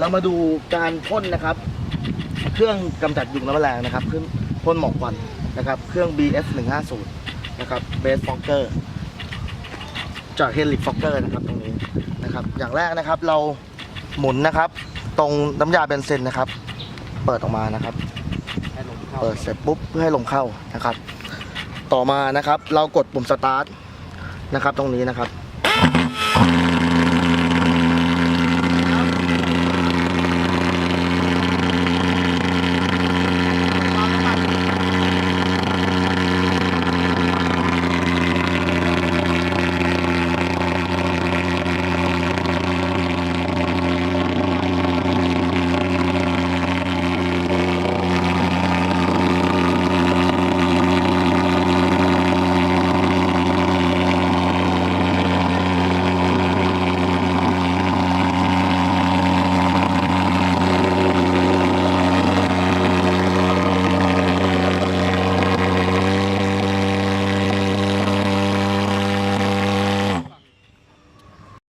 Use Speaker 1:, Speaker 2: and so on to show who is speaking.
Speaker 1: ยวเรามาดูการพ่นนะครับ เครื่องกำจัดยุงและแมลงนะครับเครื่องพ่นหมอกควันนะครับ เครื่อง BF 150นะครับ Base Fogger จากฮลิฟอ Fogger นะครับตรงนี้นะครับ อย่างแรกนะครับเราหมุนนะครับ ตรงน้ำยาเบนซินนะครับ เปิดออกมานะครับ
Speaker 2: เเปิ
Speaker 1: ดเสร็จปุ๊บเพื่อให้ลมเข้านะครับ ต่อมานะครับ เรากดปุ่มสตาร์ทนะครับ ตรงนี้นะครับ